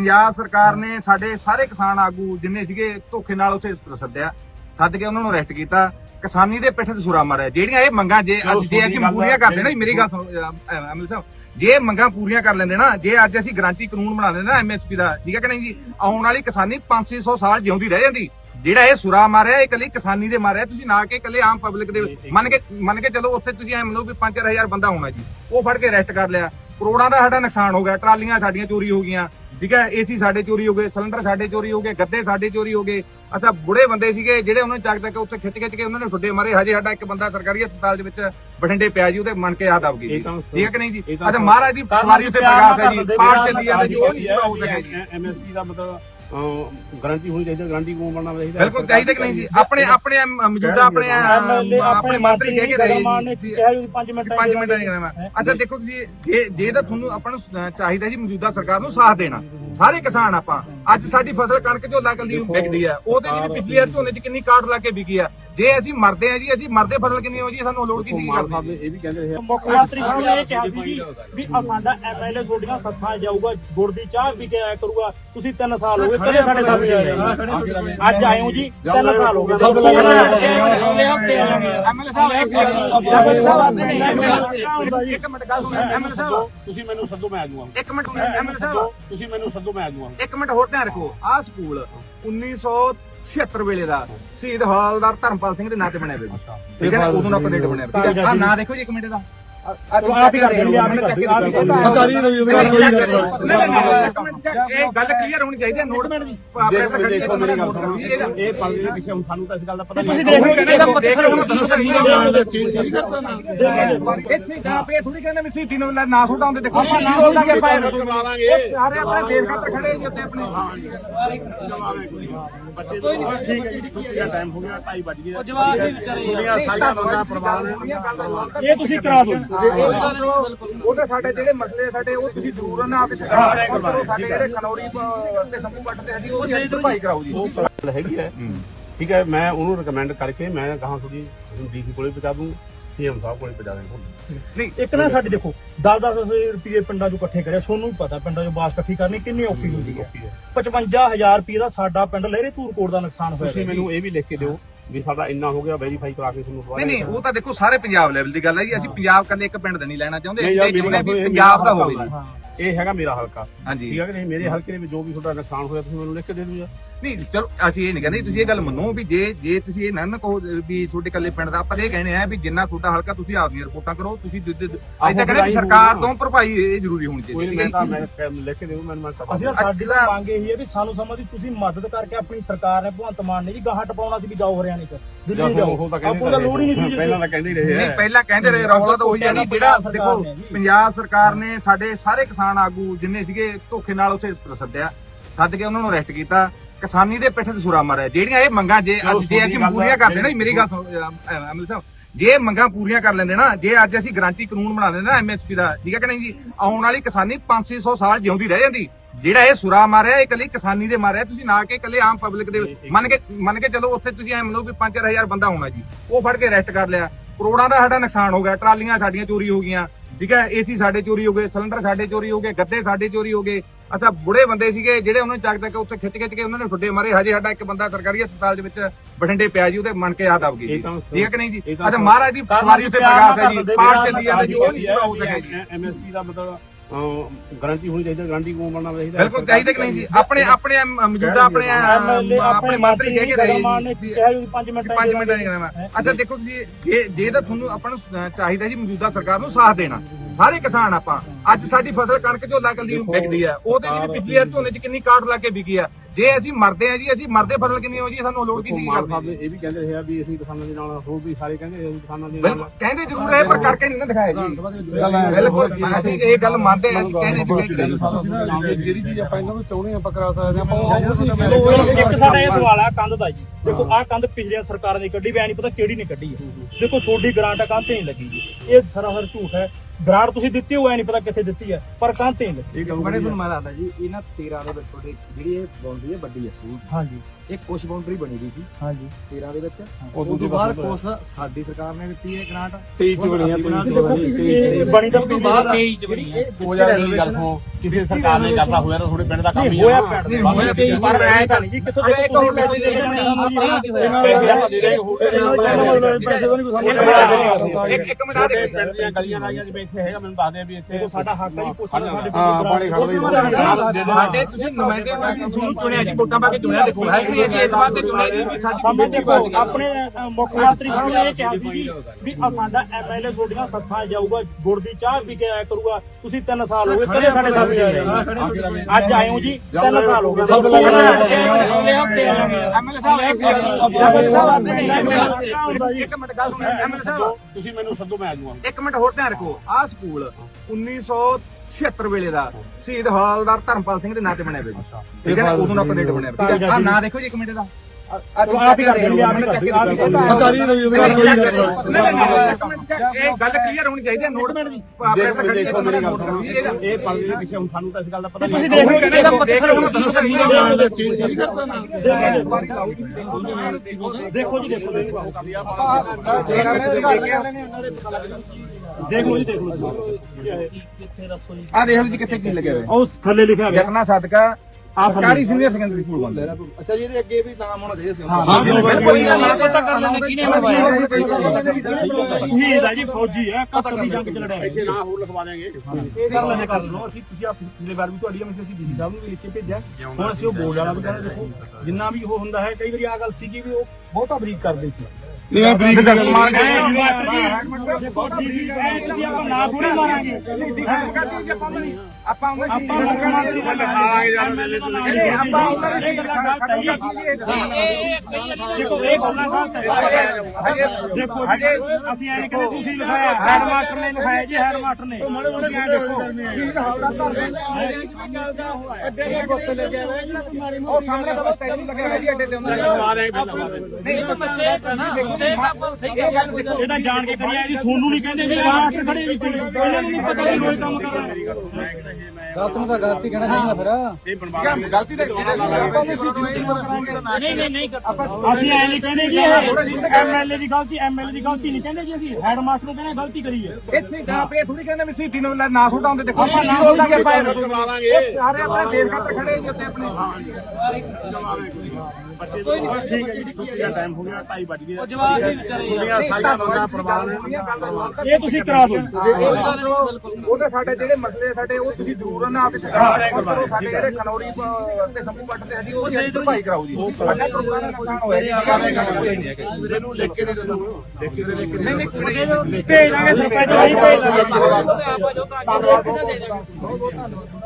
ਪੰਜਾਬ ਸਰਕਾਰ ਨੇ ਸਾਡੇ ਸਾਰੇ ਕਿਸਾਨ ਆਗੂ ਜਿੰਨੇ ਸੀਗੇ ਧੋਖੇ ਨਾਲ ਉੱਥੇ ਸੱਦਿਆ। ਸੱਦ ਕੇ ਉਹਨਾਂ ਨੂੰ ਅਰੈਸਟ ਕੀਤਾ। ਕਿਸਾਨੀ ਦੇ ਪਿੱਠ ਤੇ ਸੁਰਾ ਮਾਰਿਆ। ਜਿਹੜੀਆਂ ਇਹ ਮੰਗਾਂ ਜੇ ਅੱਜ ਜੇ ਅਸੀਂ ਪੂਰੀਆਂ ਕਰਦੇ ਨਾ ਮੇਰੀ ਗੱਲ ਸੁਣੋ ਐਮਐਲ ਸਾਹਿਬ ਜੇ ਮੰਗਾਂ ਪੂਰੀਆਂ ਕਰ ਲੈਂਦੇ ਨਾ ਜੇ ਅੱਜ ਅਸੀਂ ਗਾਰੰਟੀ ਕਾਨੂੰਨ ਬਣਾ ਦਿੰਦੇ ਨਾ ਐਮਐਸਪੀ ਦਾ ਠੀਕ ਹੈ ਕਿ ਨਹੀਂ ਜੀ? ਆਉਣ ਵਾਲੀ ਕਿਸਾਨੀ 500 ਸਾਲ ਜਿਉਂਦੀ ਰਹਿ ਜਾਂਦੀ। ਜਿਹੜਾ ਇਹ ਸੁਰਾ ਮਾਰਿਆ ਇਹ ਇਕੱਲੀ ਕਿਸਾਨੀ ਦੇ ਮਾਰਿਆ। ਤੁਸੀਂ ਨਾ ਕਿ ਇਕੱਲੇ ਆਮ ਪਬਲਿਕ ਦੇ ਮੰਨ ਕੇ ਮੰਨ ਕੇ ਚਲੋ ਉੱਥੇ ਤੁਸੀਂ ਐ ਮੰਨੋ ਵੀ 5000 ਬੰਦਾ ਹੋਣਾ ਜੀ। ਉਹ ਫੜ ਕੇ ਅਰੈਸਟ ਕਰ ਲਿਆ। ਕਰੋੜਾਂ ਦਾ ਸਾਡਾ ਨੁਕਸਾਨ ਹੋ ਗਿਆ ਟਰਾਲੀਆਂ ਸਾਡੀਆਂ ਚੋਰੀ ਹੋ ਗਈਆਂ। ਠੀਕ ਹੈ? ਏਸੀ ਸਾਡੇ ਚੋਰੀ ਹੋ ਗਏ ਸਿਲੰਡਰ ਸਾਡੇ ਚੋਰੀ ਹੋ ਗਏ ਗੱਦੇ ਸਾਡੇ ਚੋਰੀ ਹੋ ਗਏ। ਅੱਛਾ ਬੁੜੇ ਬੰਦੇ ਸੀਗੇ ਜਿਹੜੇ ਉਹਨਾਂ ਨੂੰ ਚੱਕ ਚੱਕ ਉੱਥੇ ਖਿੱਚ ਖਿੱਚ ਕੇ ਉਹਨਾਂ ਨੇ ਠੁੱਡੇ ਮਾਰੇ। ਹਜੇ ਸਾਡਾ ਇੱਕ ਬੰਦਾ ਸਰਕਾਰੀ ਹਸਪਤਾਲ ਦੇ ਵਿੱਚ ਬਠਿੰਡੇ ਪਿਆ ਜੀ ਉਹਦੇ ਮਨ ਕੇ ਯਾਦ ਆਉ ਗਈ ਤਾਂ ਠੀਕ ਹੈ ਕਿ ਨਹੀਂ ਜੀ? ਤਾਂ ਅੱਛਾ ਮਹਾਰਾਜ ਦੀ ਸਵਾਰੀ ਉੱਤੇ ਪ੍ਰਕਾਸ਼ ਹੈ ਜੀ। ਪਾਠ ਚੱਲੀ ਜਾਂਦਾ ਜੀ ਉਹ ਨਹੀਂ। ਪੂਰਾ ਹੋ ਸਕਿਆ ਜੀ ਐਮਐਸਪੀ ਦਾ ਮਤਲਬ ਗਾਰੰਟੀ ਹੋਣੀ ਚਾਹੀਦੀ ਗਾਰੰਟੀ ਕੌਣ ਬਣਨਾ ਚਾਹੀਦਾ? ਬਿਲਕੁਲ ਚਾਹੀਦਾ ਕਿ ਨਹੀਂ ਜੀ? ਆਪਣੇ ਆਪਣੇ ਮੌਜੂਦਾ ਆਪਣੇ ਆਪਣੇ ਮੰਤਰੀ ਕਹਿ ਕੇ ਰਹੇ ਜੀ ਕਿਹਾ ਜੀ 5 ਮਿੰਟ 5 ਮਿੰਟਾਂ ਕਰਾਂਗਾ ਅੱਛਾ ਦੇਖੋ ਜੀ ਜੇ ਜੇ ਤਾਂ ਤੁਹਾਨੂੰ ਆਪਾਂ ਨੂੰ ਚਾਹੀਦਾ ਜੀ ਮੌਜੂਦਾ ਸਰਕਾਰ ਨੂੰ ਸਾਥ ਦੇਣਾ। ਸਾਰੇ ਕਿਸਾਨ ਆਪਾਂ। ਅੱਜ ਸਾਡੀ ਫਸਲ ਕਣਕ ਝੋਲਾ ਕੱਲੀ ਵਿਕਦੀ ਆ ਉਹਦੇ ਜਿਹੜੀ ਪਿਛਲੀ ਵਾਰ ਝੋਨੇ 'ਚ ਕਿੰਨੀ ਕਾਟ ਲਾ ਕੇ ਵਿਕੀ ਆ ਜੇ ਅਸੀਂ ਮਰਦੇ ਆ ਜੀ ਅਸੀਂ ਮਰਦੇ ਫਸਲ ਕਿੰਨੀ ਹੋ ਜੀ ਸਾਨੂੰ ਲੋੜ ਕੀ ਸੀ ਸਾਹਿਬ ਨੇ ਇਹ ਵੀ ਕਹਿੰਦੇ ਰਹੇ ਮੁੱਖ ਮੰਤਰੀ ਸਾਹਿਬ ਨੇ ਇਹ ਕਿਹਾ ਸੀ ਜੀ ਵੀ ਆ ਸਾਡਾ ਐਮਐਲਏ ਤੁਹਾਡੀਆਂ ਸੱਥਾਂ ਜਾਊਗਾ ਗੁੜ ਦੀ ਚਾਹ ਪੀ ਕੇ ਆਇਆ ਕਰੂਗਾ ਤੁਸੀਂ 3 ਸਾਲ ਹੋ ਗਏ ਕਦੇ ਸਾਡੇ ਸਾਥ ਨਹੀਂ ਆਏ। ਅੱਜ ਆਏ ਹੋ ਜੀ 3 ਸਾਲ ਹੋ ਗਏ। ਐਮਐਲਏ ਸਾਹਿਬ ਇੱਕ ਐਮਐਲਏ ਸਾਹਿਬ ਇੱਕ ਮਿੰਟ ਗੱਲ ਸੁਣੋ ਐਮਐਲਏ ਸਾਹਿਬ। ਤੁਸੀਂ ਮੈਨੂੰ ਸੱਦੋ ਮੈਂ ਆ ਜਾਊਂਗਾ। ਇੱਕ ਮਿੰਟ ਐਮਐਲਏ ਸਾਹਿਬ। ਤੁਸੀਂ ਮੈਨੂੰ ਸੱਦੋ ਮੈਂ ਆ ਜਾਊਂਗਾ। ਇੱਕ ਮਿੰਟ ਹੋਰ ਧਿਆਨ ਰੱਖੋ ਆਹ ਸਕੂਲ 1976 ਵੇਲੇ ਦਾ। ਸ਼ਹੀਦ ਹਵਾਲਦਾਰ ਧਰਮਪਾਲ ਸਿੰਘ ਦੇ ਨਾਂ ਤੇ ਬਣਿਆ ਹੋਇਆ ਜੀ ਠੀਕ ਹੈ ਨਾ? ਉਦੋਂ ਦਾ ਪ੍ਰੋਜੈਕਟ ਬਣਿਆ ਹੋਇਆ, ਠੀਕ ਹੈ? ਆਹ ਨਾਂ ਦੇਖੋ ਜੀ ਇੱਕ ਮਿੰਟ ਦਾ ਆਪ ਹੀ ਕਰ ਦੇਣਗੇ, ਆਪ ਹੀ ਕਰ ਦੇਣਗੇ, ਆਪ ਹੀ ਕਰ ਦੇਣਗੇ। ਸਰਕਾਰੀ ਇਹ ਗੱਲ ਕਲੀਅਰ ਹੋਣੀ ਚਾਹੀਦੀ ਹੈ। ਨੋਟ ਦੇਖੋ ਦੇਖੋ ਮੇਰੀ ਗੱਲ ਸੁਣੋ। ਇਹ ਪਰਦੇ ਦੇ ਪਿੱਛੇ ਹੁਣ ਸਾਨੂੰ ਤਾਂ ਇਸ ਗੱਲ ਦਾ ਪਤਾ ਤੁਸੀਂ ਨਹੀਂ। ਦੇਖ ਕਿ ਦੇਖ ਲਓ ਹੁਣ ਤੁਹਾਨੂੰ ਸਹੀ ਦੇਖੋ। ਇੱਥੇ ਜਾਂ ਪੇ ਥੋੜੀ ਕਹਿੰਦੇ ਨੂੰ ਨਾ ਸੁਟਾਉਂਦੇ ਦੇਖੋ ਆਪਾਂ ਨਹੀਂ ਬੋਲਦਾਂਗੇ ਆਪਾਂ ਇਹ ਸਾਰੇ ਆਪਣੇ ਦੇਸ਼ ਖਾਤਰ ਖੜੇ ਜੀ ਉੱਤੇ ਆਪਣੇ। ਬੱਚੇ ਠੀਕ ਹੈ ਜੀ ਛੁੱਟੀ ਦਾ ਟਾਈਮ ਹੋ ਗਿਆ 2:30 ਵੱਜ ਗਏ। ਜਵਾਬ ਵੀ ਵਿਚਾਰੇ ਸਾਈਆਂ ਦਾ ਪਰਿਵਾਰ ਨੇ। ਇਹ ਤੁਸੀਂ ਕਰਾ ਦਿਓ। ਉਹਦੇ ਸਾਡੇ ਜਿਹੜੇ ਮਸਲੇ ਸਾਡੇ ਉਹ ਤੁਸੀਂ ਜ਼ਰੂਰ ਨਾ ਆਪੇ ਕਰੋ ਸਾਡੇ ਜਿਹੜੇ ਖਨੌਰੀ ਅਹ, ਤੇ ਸੰਭੂ ਬੱਟ ਤੇ ਸਾਡੀ ਉਹ ਜਿਹੜੀ ਭਰਪਾਈ ਕਰਾਓ ਜੀ। ਗੱਲ ਹੈਗੀ ਹੈ। ਠੀਕ ਹੈ ਮੈਂ ਉਹਨੂੰ ਰეკਮੈਂਡ ਕਰਕੇ ਮੈਂ ਕਹਾਂ ਤੁਹਾਡੀ ਡੀਸੀ ਕੋਲੇ ਪਹੁੰਚਾ ਦੂੰ ਸੀਐਮ ਸਾਹਿਬ ਕੋਲੇ ਪਹੁੰਚਾ ਦੇਣਾ ਇੱਕ ਨਾ ਸਾਡੇ ਦੇਖੋ 10-10 ਰੁਪਏ ਪਿੰਡਾਂ ਚੋਂ ਇਕੱਠੇ ਕਰਿਆ ਸੋਨੂੰ ਪਤਾ ਪਿੰਡਾਂ ਚੋਂ ਬਾਸ ਇਕੱਠੀ ਕਰਨੀ ਕਿੰਨੀ ਔਖੀ ਹੁੰਦੀ ਹੈ। 55000 ਰੁਪਏ ਦਾ ਸਾਡਾ ਪਿੰਡ ਲਹਿਰੇ ਧੂਰਕੋਟ ਦਾ ਨੁਕਸਾਨ ਹੋਇਆ ਤੁਸੀਂ ਮੈਨੂੰ ਇਹ ਵੀ ਲਿਖ ਕੇ ਦਿਓ ਵੀ ਸਾਡਾ ਇੰਨਾ ਹੋ ਗਿਆ ਵੈਰੀਫਾਈ ਕਰਾ ਕੇ ਤੁਹਾਨੂੰ ਨਹੀਂ ਨਹੀਂ ਉਹ ਤਾਂ ਦੇਖੋ ਸਾਰੇ ਪੰਜਾਬ ਲੈਵਲ ਦੀ ਗੱਲ ਹੈ ਜੀ। ਅਸੀਂ ਪੰਜਾਬ ਕੱਲੇ ਇੱਕ ਪਿੰਡ ਦਾ ਨਹੀਂ ਲੈਣਾ ਚਾਹੁੰਦੇ। ਚਾਹੁੰਦੇ ਵੀ ਪੰਜਾਬ ਦਾ ਹੋਵੇ ਜੀ। ਇਹ ਹੈਗਾ ਮੇਰਾ ਹਲਕਾ। ਹਾਂਜੀ। ਠੀਕ ਹੈ ਕਿ ਨਹੀਂ? ਮੇਰੇ ਹਲਕੇ ਦੇ ਵਿੱਚ ਜੋ ਵੀ ਤੁਹਾਡਾ ਨੁਕਸਾਨ ਹੋਇਆ ਤੁਸੀਂ ਮੈਨੂੰ ਲਿਖ ਕੇ ਦੇ ਦਿਓ ਯਾਰ ਨਹੀਂ ਚਲੋ ਅਸੀਂ ਇਹ ਨਹੀਂ ਕਹਿੰਦੇ ਤੁਸੀਂ ਇਹ ਗੱਲ ਮੰਨੋ ਵੀ ਜੇ ਜੇ ਤੁਸੀਂ ਇਹ ਨਾ ਨਾ ਕਹੋ ਵੀ ਤੁਹਾਡੇ ਕੱਲੇ ਪਿੰਡ ਦਾ ਆਪਾਂ ਇਹ ਕਹਿੰਦੇ ਆ ਵੀ ਜਿੰਨਾ ਤੁਹਾਡਾ ਹਲਕਾ ਤੁਸੀਂ ਆਪਦੀਆਂ ਰਿਪੋਰਟਾਂ ਕਰੋ ਤੁਸੀਂ ਤਾਂ ਕਹਿੰਦੇ ਵੀ ਸਰਕਾਰ ਤੋਂ ਭਰਪਾਈ ਇਹ ਜ਼ਰੂਰੀ ਹੋਣੀ ਚਾਹੀਦੀ ਮੈਂ ਤਾਂ ਮੈਂ ਲਿਖ ਕੇ ਦੇਉ ਮੈਨੂੰ ਮੈਂ ਅਸੀਂ ਸਾਡੀ ਤਾਂ ਮੰਗ ਇਹੀ ਹੈ ਵੀ ਸਾਨੂੰ ਸਮਝਦੀ ਤੁਸੀਂ ਮਦਦ ਕਰਕੇ ਆਪਣੀ ਸਰਕਾਰ ਨੇ ਭਗਵੰਤ ਮਾਨ ਨੇ ਜੀ ਗਾਹਾਂ ਟਪਾਉਣਾ ਸੀ ਵੀ ਜਾਓ ਹਰਿਆਣੇ ਚ ਦਿੱਲੀ ਜਾਓ। ਆਪੂ ਤਾਂ ਲੋੜ ਹੀ ਨਹੀਂ ਸੀ ਪਹਿਲਾਂ ਤਾਂ ਕਹਿੰਦੇ ਰਹੇ ਨਹੀਂ ਪਹਿਲਾਂ ਕਹਿੰਦੇ ਰਹੇ ਰੌਲਾ ਤਾਂ ਉਹੀ ਹੈ ਨਹੀਂ ਜਿਹੜਾ ਦੇਖੋ ਪੰਜਾਬ ਸਰਕਾਰ ਨੇ ਸਾਡੇ ਸਾਰੇ ਕਿਸਾਨ ਆਗੂ ਜਿੰਨੇ ਸੀਗੇ ਧੋਖੇ ਨਾਲ ਉੱਥੇ ਸੱਦਿਆ ਸੱਦ ਕੇ ਉਹਨਾਂ ਨੂੰ ਅਰੈਸਟ ਕੀਤਾ। ਕਿਸਾਨੀ ਦੇ ਪਿੱਠ ਤੇ ਸੁਰਾ ਮਾਰਿਆ। ਜਿਹੜੀਆਂ ਇਹ ਮੰਗਾਂ ਜੇ ਅੱਜ ਜੇ ਅਸੀਂ ਪੂਰੀਆਂ ਕਰਦੇ ਨਾ ਮੇਰੀ ਗੱਲ ਐਮਐਲ ਸਾਹਿਬ ਜੇ ਮੰਗਾਂ ਪੂਰੀਆਂ ਕਰ ਲੈਂਦੇ ਨਾ ਜੇ ਅੱਜ ਅਸੀਂ ਗਾਰੰਟੀ ਕਾਨੂੰਨ ਬਣਾ ਦਿੰਦੇ ਨਾ ਐਮਐਸਪੀ ਦਾ ਠੀਕ ਹੈ ਕਿ ਨਹੀਂ ਜੀ? ਆਉਣ ਵਾਲੀ ਕਿਸਾਨੀ 500 ਸਾਲ ਜਿਉਂਦੀ ਰਹਿ ਜਾਂਦੀ। ਜਿਹੜਾ ਇਹ ਸੁਰਾ ਮਾਰਿਆ ਇਹ ਇਕੱਲੀ ਕਿਸਾਨੀ ਦੇ ਮਾਰਿਆ ਤੁਸੀਂ ਨਾ ਕਿ ਇਕੱਲੇ ਆਮ ਪਬਲਿਕ ਦੇ ਮੰਨ ਕੇ ਮੰਨ ਕੇ ਚਲੋ ਉੱਥੇ ਤੁਸੀਂ ਐ ਮੰਨੋ ਵੀ 5000 ਬੰਦਾ ਹੋਣਾ ਜੀ। ਉਹ ਫੜ ਕੇ ਅਰੈਸਟ ਕਰ ਲਿਆ। ਕਰੋੜਾਂ ਦਾ ਸਾਡਾ ਨੁਕਸਾਨ ਹੋ ਗਿਆ ਟਰਾਲੀਆਂ ਸਾਡੀਆਂ ਚੋਰੀ ਹੋ ਗਈਆਂ। ਠੀਕ ਹੈ? ਏਸੀ ਸਾਡੇ ਚੋਰੀ ਹੋ ਗਏ ਸਿਲੰਡਰ ਸਾਡੇ ਚੋਰੀ ਹੋ ਗਏ ਗੱਦੇ ਸਾਡੇ ਚੋਰੀ ਹੋ ਗਏ। ਅੱਛਾ ਬੁੜੇ ਬੰਦੇ ਸੀਗੇ ਜਿਹੜੇ ਉਹਨਾਂ ਨੂੰ ਚੱਕ ਚੱਕ ਉੱਥੇ ਖਿੱਚ ਖਿੱਚ ਕੇ ਉਹਨਾਂ ਨੇ ਠੁੱਡੇ ਮਾਰੇ। ਹਜੇ ਸਾਡਾ ਇੱਕ ਬੰਦਾ ਸਰਕਾਰੀ ਹਸਪਤਾਲ ਦੇ ਵਿੱਚ ਬਠਿੰਡੇ ਪਿਆ ਜੀ ਉਹਦੇ ਮਨ ਕੇ ਯਾਦ ਆਉ ਗਈ ਠੀਕ ਹੈ ਕਿ ਨਹੀਂ ਜੀ? ਅੱਛਾ ਮਹਾਰਾਜ ਦੀ ਸਵਾਰੀ ਉੱਤੇ ਪ੍ਰਕਾਸ਼ ਹੈ ਜੀ। ਪਾਠ ਚੱਲੀ ਜਾਂਦਾ ਜੀ ਉਹ ਨਹੀਂ ਪੂਰਾ ਹੋ ਸਕਿਆ ਜੀ ਐਮਐਸਪੀ ਦਾ ਮਤਲਬ ਗਾਰੰਟੀ ਹੋਣੀ ਚਾਹੀਦੀ ਗਾਰੰਟੀ ਕੌਣ ਬਣਨਾ ਚਾਹੀਦਾ ਬਿਲਕੁਲ ਚਾਹੀਦਾ ਕਿ ਨਹੀਂ ਜੀ? ਆਪਣੇ ਆਪਣੇ ਮੌਜੂਦਾ ਆਪਣੇ ਆਪਣੇ ਮੰਤਰੀ ਕਹਿ ਕੇ ਰਹੇ ਜੀ ਕਿਹਾ ਜੀ 5 ਮਿੰਟ 5 ਮਿੰਟਾਂ ਦੀ ਕਰਾਂਗਾ ਅੱਛਾ ਦੇਖੋ ਜੀ ਜੇ ਜੇ ਤਾਂ ਤੁਹਾਨੂੰ ਆਪਾਂ ਨੂੰ ਚਾਹੀਦਾ ਜੀ ਮੌਜੂਦਾ ਸਰਕਾਰ ਨੂੰ ਸਾਥ ਦੇਣਾ। ਸਾਰੇ ਕਿਸਾਨ ਆਪਾਂ। ਅੱਜ ਸਾਡੀ ਫਸਲ ਕਣਕ ਝੋਲਾ ਕੱਲੀ ਵਿਕਦੀ ਆ ਉਹਦੇ ਜਿਹੜੀ ਪਿਛਲੀ ਝੋਨੇ 'ਚ ਕਿੰਨੀ ਕਾਟ ਲਾ ਕੇ ਵਿਕੀ ਆ ਜੇ ਅਸੀਂ ਮਰਦੇ ਆ ਜੀ ਅਸੀਂ ਮਰਦੇ ਫਸਲ ਕਿੰਨੀ ਹੋ ਜੀ ਸਾਨੂੰ ਲੋੜ ਕੀ ਸੀ ਮਾਨ ਸਾਹਿਬ ਕਰਦੇ ਨੇ ਇਹ ਵੀ ਕਹਿੰਦੇ ਰਹੇ ਆ ਵੀ ਅਸੀਂ ਕਿਸਾਨਾਂ ਦੇ ਨਾਲ ਹੋਰ ਵੀ ਸਾਰੇ ਕਹਿੰਦੇ ਅਸੀਂ ਕਿਸਾਨਾਂ ਦੇ ਨਾਲ ਕਹਿੰਦੇ ਜ਼ਰੂਰ ਹੈ ਪਰ ਕਰਕੇ ਨਹੀਂ ਨਾ ਦਿਖਾਇਆ ਜੀ। ਬਿਲਕੁਲ ਅਸੀਂ ਇਹ ਗੱਲ ਮੰਨਦੇ ਹਾਂ ਅਸੀਂ ਕਹਿੰਦੇ ਵੀ ਕਿ ਜਿਹੜੀ ਚੀਜ਼ ਆਪਾਂ ਇਹਨਾਂ ਨੂੰ ਚਾਹੁੰਦੇ ਆਪਾਂ ਕਰਾ ਸਕਦੇ ਆਪਾਂ ਉਹ ਇੱਕ ਸਾਡਾ ਇਹ ਸਵਾਲ ਆ ਕੰਧ ਦਾ ਜੀ। ਦੇਖੋ ਆਹ ਕੰਧ ਪਿਛਲੀਆਂ ਸਰਕਾਰਾਂ ਨੇ ਕੱਢੀ ਵੈ ਨਹੀਂ ਪਤਾ ਕਿਹੜੀ ਨੇ ਕੱਢੀ ਹੈ ਦੇਖੋ ਤੁਹਾਡੀ ਗ੍ਰਾਂਟ ਆ ਕੰਧ ਤੇ ਨਹੀਂ ਲੱਗੀ ਜੀ। ਇਹ ਸਰਾਸਰ ਝੂਠ ਹੈ। ਗ੍ਰਾਂਟ ਤੁਸੀਂ ਦਿੱਤੀ ਹੋਇਆ ਨਹੀਂ ਪਤਾ ਕਿੱਥੇ ਦਿੱਤੀ ਹੈ ਪਰ ਕੰਧ ਤੇ ਨਹੀਂ ਲੱਗੀ। ਬੜੇ ਤੁਹਾਨੂੰ ਮੈਂ ਦੱਸਦਾ ਜੀ ਇਹਨਾਂ 13 ਦੇ ਵਿੱਚ ਤੁਹਾਡੇ ਜਿਹੜੀ ਇਹ ਬਾਉਂਡਰੀ ਹੈ ਵੱਡੀ ਹੈ ਸਕੂਲ। ਹਾਂਜੀ। ਇਹ ਕੁਝ ਬਾਉਂਡਰੀ ਬਣੀ ਗਈ ਸੀ ਹਾਂਜੀ। 13 ਦੇ ਵਿੱਚ। ਉਹ ਉਸ ਤੋਂ ਬਾਅਦ ਕੁਛ ਸਾਡੀ ਸਰਕਾਰ ਨੇ ਦਿੱਤੀ ਹੈ ਗ੍ਰਾਂਟ 23 ਚ ਬਣੀ ਆ 23 ਚ ਇਹ ਬਣੀ ਤਾਂ ਤੋਂ ਬਾਅਦ ਤੇਈ ਚ ਬਣੀ ਹੈ। ਉਹ ਜਿਹੜੀ renovation ਕਿਸੇ ਸਰਕਾਰ ਨੇ ਕਰਤਾ ਹੋਇਆ ਤਾਂ ਤੁਹਾਡੇ ਪਿੰਡ ਦਾ ਕੰਮ ਹੀ ਨਹੀਂ ਹੋਇਆ ਨਾ। ਪਿੰਡ ਨਹੀਂ, ਹੋਇਆ ਦੇ। ਪਰ ਐ ਤਾਂ ਨਹੀਂ ਜੀ ਕਿੱਥੋਂ ਅਰੇ ਇੱਕ ਹੋਰ ਪੈਸੇ ਦੇ ਜੀ ਪੈਸੇ ਦੇ ਰਹੇ ਹੋਰ ਪੈਸੇ ਤਾਂ ਨਹੀਂ ਕੋਈ ਇੱਕ ਇੱਕ ਇੱਕ ਮਿੰਟ ਦੇਖੋ। ਪਿੰਡ ਦੀਆਂ ਗਲੀਆਂ ਨਾਲੀਆਂ ਜਿਵੇਂ ਇੱਥੇ ਹੈਗਾ ਮੈਨੂੰ ਦੱਸ ਦੇ ਵੀ ਇੱਥੇ ਸਾਡਾ ਹੱਕ ਹੈ ਜੀ ਪੁੱਛਣਾ ਸਾਡੇ ਹਾਂ, ਪਾਣੀ ਖੜਦਾ ਹੀ ਸਾਡੇ ਤੁਸੀਂ ਨੁਮਾਇੰਦੇ ਹੋ ਤੁਹਾਨੂੰ ਚੁਣਿਆ ਜੀ ਵੋਟਾਂ ਪਾ ਕੇ ਚੁਣਿਆ ਦੇਖੋ ਹੈ ਕਿ ਅਸੀਂ ਇਸ ਵਾਰ ਤੇ ਚੁਣਿਆ ਜੀ ਵੀ ਸਾਡੀ ਸਾਹਮਣੇ ਦੇਖੋ ਆਪਣੇ ਅ, ਮੁੱਖ ਮੰਤਰੀ ਸਾਹਿਬ ਨੇ ਇਹ ਕਿਹਾ ਸੀ ਜੀ ਵੀ ਆ ਸਾਡਾ ਐਮਐਲਏ ਤੁਹਾਡੀਆਂ ਸੱਥਾਂ ਜਾਊਗਾ ਗੁੜ ਦੀ ਚਾਹ ਪੀ ਕੇ ਆਇਆ ਕਰੂਗਾ ਤੁਸੀਂ 3 ਸਾਲ ਹੋ ਗਏ ਕਦੇ ਸਾਡੇ ਸਾਥ ਨਹੀਂ ਆਏ ਅੱਜ ਆਏ ਹੋ ਜੀ 3 ਸਾਲ ਹੋ ਗਏ ਐਮਐਲਏ ਸਾਹਿਬ ਇੱਕ ਐਮਐਲਏ ਸਾਹਿਬ ਨਹੀਂ ਇੱਕ ਮਿੰਟ ਗੱਲ ਸੁਣੋ ਐਮਐਲਏ ਸਾਹਿਬ ਤੁਸੀਂ ਮੈਨੂੰ ਸੱਦੋ ਮੈਂ ਆ ਜਾਊਂਗਾ ਇੱਕ ਮਿੰਟ ਹੋਰ ਧਿਆਨ ਰੱਖੋ ਆਹ ਸਕੂਲ 1976 ਵੇਲੇ ਦਾ ਸ਼ਹੀਦ ਹੌਲਦਾਰ ਧਰਮਪਾਲ ਸਿੰਘ ਦੇ ਨਾਂ ਤੇ ਬਣਿਆ ਹੋਇਆ ਜੀ। ਠੀਕ ਹੈ ਨਾ? ਉਦੋਂ ਦਾ ਪਲੇਟ ਬਣਿਆ ਹੋਇਆ ਠੀਕ ਹੈ ਆਹ ਨਾਂ ਦੇਖੋ ਜੀ ਇੱਕ ਮਿੰਟ ਦਾ। ਇਹ ਗੱਲ ਕਲੀਅਰ ਹੋਣੀ ਚਾਹੀਦੀ ਹੈ ਨੋਟ ਇਹ ਪਰਦੇ ਪਿੱਛੇ ਹੁਣ ਸਾਨੂੰ ਤਾਂ ਇਸ ਗੱਲ ਦਾ ਪਤਾ ਤੁਸੀਂ ਲਓ ਦੇਖੋ ਜੀ ਦੇਖੋ ਦੇਖੋ ਦੇਖੋ ਜੀ ਦੇਖ। ਲਓ ਆ ਦੇਖ ਲਓ ਜੀ ਕਿੱਥੇ ਕੀ ਲੱਗਿਆ ਹੋਇਆ। ਉਸ ਥੱਲੇ ਲਿਖਿਆ ਗਿਆ ਜਤਨਾ ਸਦਕਾ ਸਰਕਾਰੀ ਸੀਨੀਅਰ ਸੈਕੰਡਰੀ ਸਕੂਲ ਬੰਦ ਅੱਛਾ ਜੀ ਇਹਦੇ ਅੱਗੇ ਵੀ ਨਾਮ ਹੋਣਾ ਚਾਹੀਦਾ ਸੀ। ਹਾਂ ਕੋਈ ਗੱਲ ਨਹੀਂ ਪਤਾ ਕਰ ਲੈਣੇ ਕਿਹਨੇ ਸ਼ਹੀਦ ਆ ਜੀ ਫੌਜੀ ਹੈ ਕੱਤ ਦੀ ਜੰਗ ਚ ਲੜਿਆ। ਇੱਥੇ ਨਾ ਹੋਰ ਲਿਖਵਾ ਦੇਾਂਗੇ ਕਰ ਲੈਣੇ ਕਰ ਲਓ ਅਸੀਂ ਤੁਸੀਂ ਆਪ ਪਿਛਲੇ ਵਾਰ ਵੀ ਤੁਹਾਡੀ ਐਮਸੀ ਅਸੀਂ ਡੀਸੀ ਸਾਹਿਬ ਨੂੰ ਵੀ ਲਿਖ ਕੇ ਭੇਜਿਆ। ਹੁਣ ਅਸੀਂ ਉਹ ਬੋਰਡ ਵਾਲਾ ਵੀ ਕਹਿੰਦੇ ਦੇਖੋ ਜਿੰਨਾ ਵੀ ਉਹ ਹੁੰਦਾ ਹੈ ਕਈ ਵਾਰੀ ਆ ਗੱਲ ਸੀ ਕਿ ਵੀ ਉਹ ਬਹੁਤਾ ਬਰੀਕ ਕਰਦੇ ਸੀ। ਇਹ ਬਰੀਕ ਦਾ ਮਾਰ ਦੇਖੋ ਤੁਸੀਂ ਆਪਾਂ ਨਾ ਉਹਨਾਂ ਆਪਾਂ ਮੁੱਖ ਮੰਤਰੀ ਦਾ ਆਏ ਯਾਰ ਮੇਲੇ ਤੁਸੀਂ ਆਪਾਂ ਉਹਨਾਂ ਗੱਲਾਂ ਜੀ। ਦੇਖੋ ਇਹ ਗੱਲਾਂ ਗਲਤ ਹੈ ਦੇਖੋ ਜੀ ਅਸੀਂ ਐਂ ਕਹਿੰਦੇ ਤੁਸੀਂ ਲਿਖਾਇਆ ਹੈਡ ਮਾਸਟਰ ਨੇ ਲਿਖਾਇਆ ਜੀ ਹੈਡ ਮਾਸਟਰ ਨੇ ਤੁਸੀਂ ਐਂ ਦੇਖੋ ਉਹ ਸਾਹਮਣੇ ਤਾਂ ਸਟੈਚੂ ਲੱਗਿਆ ਹੋਇਆ ਜੀ ਅੱਡੇ ਤੇ ਉਹਨਾਂ ਦਾ ਆ ਨਹੀਂ ਮਸਟੇਕ ਹੈ ਨਾ ਆਪਾਂ ਇਹ ਤਾਂ ਜਾਣ ਕੇ ਕਰਿਆ ਜੀ ਸੋਨੂੰ ਨਹੀਂ ਕਹਿੰਦੇ ਜੀ ਮਾਸਟਰ ਖੜੇ ਵੀ ਕੋਈ ਇਹਨਾਂ ਨੂੰ ਨਹੀਂ ਪਤਾ ਵੀ ਕੋਈ ਕੰਮ ਕਰਨਾ ਗਲਤ ਨੂੰ ਤਾਂ ਗਲਤੀ ਕਹਿਣਾ ਚਾਹੀਦਾ ਫਿਰ ਗਲਤੀ ਤਾਂ ਆਪਾਂ ਨੂੰ ਸਿੱਧੀ ਨਹੀਂ ਕਰਾਂਗੇ ਨਹੀਂ ਨਹੀਂ ਨਹੀਂ ਅਸੀਂ ਐਂ ਨਹੀਂ ਕਹਿੰਦੇ ਜੀ ਐਮਐਲਏ ਦੀ ਗਲਤੀ ਐਮਐਲਏ ਦੀ ਗਲਤੀ ਨਹੀਂ ਕਹਿੰਦੇ ਜੀ ਅਸੀਂ ਹੈਡ ਮਾਸਟਰ ਨੂੰ ਕਹਿੰਦੇ ਗਲਤੀ ਕਰੀ ਹੈ ਇੱਥੇ ਗਾਂ ਪੇ ਥੋੜੀ ਕਹਿੰਦੇ ਵੀ ਸਿੱਧੀ ਨੂੰ ਨਾ ਸੁਟਾਉਂਦੇ ਦੇਖੋ ਆਪਾਂ ਨਾ ਬੋਲਦਾਂਗੇ ਆਪਾਂ ਇਹ ਸਾਰੇ ਆਪਣੇ ਦੇਸ਼ ਖਾਤਰ ਖੜੇ ਜੀ ਉੱਤੇ ਆਪਣੇ ਬੱਚੇ ਤੋਂ ਠੀਕ ਹੈ ਜੀ ਟਾਈਮ ਹੋ ਗਿਆ 2:30 ਵੱਜ ਉਹ ਵਿਚਾਰੇ ਸਾਰੀਆਂ ਬੰਦਾ ਪ੍ਰਵਾਨ ਹੈ ਇਹ ਤੁਸੀਂ ਕਰਾ ਦਿਓ। ਉਹਦੇ ਸਾਡੇ ਜਿਹੜੇ ਮਸਲੇ ਸਾਡੇ ਉਹ ਤੁਸੀਂ ਜ਼ਰੂਰ ਨਾ ਆਪ ਕਰੋ ਸਾਡੇ ਜਿਹੜੇ ਖਨੌਰੀ ਤੇ ਸੰਭੂ ਪੱਟ ਤੇ ਸਾਡੀ ਉਹ ਜਿਹੜੀ ਭਰਪਾਈ ਕਰਾਓ ਜੀ। ਸਾਡਾ ਕਰੋਨਾ ਦਾ ਨੁਕਸਾਨ ਹੋਇਆ ਜੀ। ਆਪਾਂ ਕੋਈ ਨਹੀਂ ਹੈਗਾ ਇਹਨੂੰ ਲਿਖ ਕੇ ਦੇ ਦਿਓ ਲਿਖ ਕੇ ਦੇ ਨਹੀਂ ਨਹੀਂ ਕੋਈ ਨਹੀਂ। ਭੇਜ ਦਾਂਗੇ ਸਰਪੰਚ ਨੂੰ ਭੇਜ ਦਾਂਗੇ। ਧੰਨਵਾਦ ਬਹੁਤ ਬਹੁਤ ਧੰਨਵਾਦ।